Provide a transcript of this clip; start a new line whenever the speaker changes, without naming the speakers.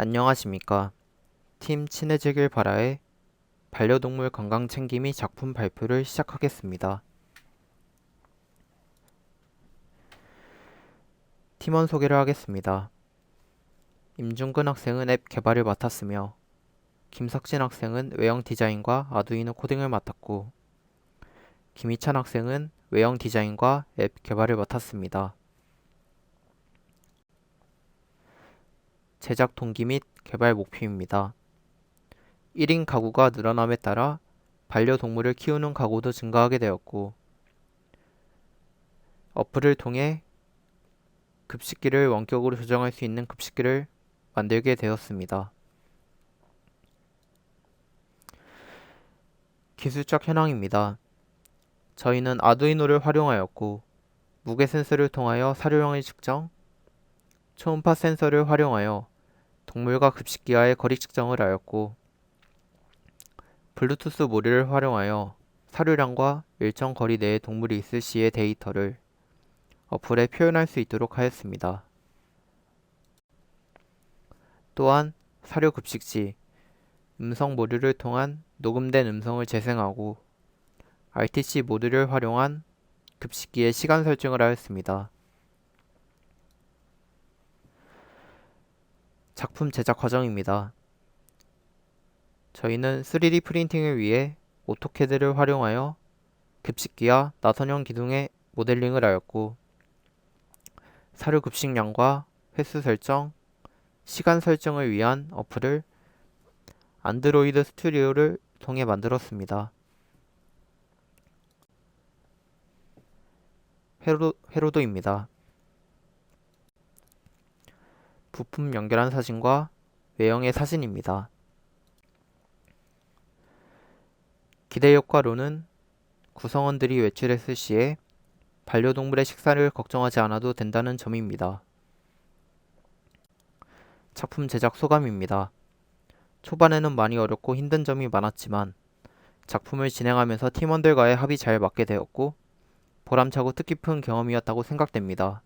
안녕하십니까. 팀 친해지길 바라의 반려동물 건강 챙김이 작품 발표를 시작하겠습니다. 팀원 소개를 하겠습니다. 임중근 학생은 앱 개발을 맡았으며 김석진 학생은 외형 디자인과 아두이노 코딩을 맡았고 김희찬 학생은 외형 디자인과 앱 개발을 맡았습니다. 제작 동기 및 개발 목표입니다. 1인 가구가 늘어남에 따라 반려동물을 키우는 가구도 증가하게 되었고, 어플을 통해 급식기를 원격으로 조정할 수 있는 급식기를 만들게 되었습니다. 기술적 현황입니다. 저희는 아두이노를 활용하였고, 무게 센서를 통하여 사료량을 측정, 초음파 센서를 활용하여 동물과 급식기와의 거리 측정을 하였고 블루투스 모듈을 활용하여 사료량과 일정 거리 내에 동물이 있을 시의 데이터를 어플에 표현할 수 있도록 하였습니다. 또한 사료 급식 시 음성 모듈을 통한 녹음된 음성을 재생하고 RTC 모듈을 활용한 급식기의 시간 설정을 하였습니다. 작품 제작 과정입니다. 저희는 3D 프린팅을 위해 오토캐드를 활용하여 급식기와 나선형 기둥의 모델링을 하였고 사료 급식량과 횟수 설정, 시간 설정을 위한 어플을 안드로이드 스튜디오를 통해 만들었습니다. 회로, 회로도입니다. 부품 연결한 사진과 외형의 사진입니다. 기대 효과로는 구성원들이 외출했을 시에 반려동물의 식사를 걱정하지 않아도 된다는 점입니다. 작품 제작 소감입니다. 초반에는 많이 어렵고 힘든 점이 많았지만 작품을 진행하면서 팀원들과의 합이 잘 맞게 되었고 보람차고 뜻깊은 경험이었다고 생각됩니다.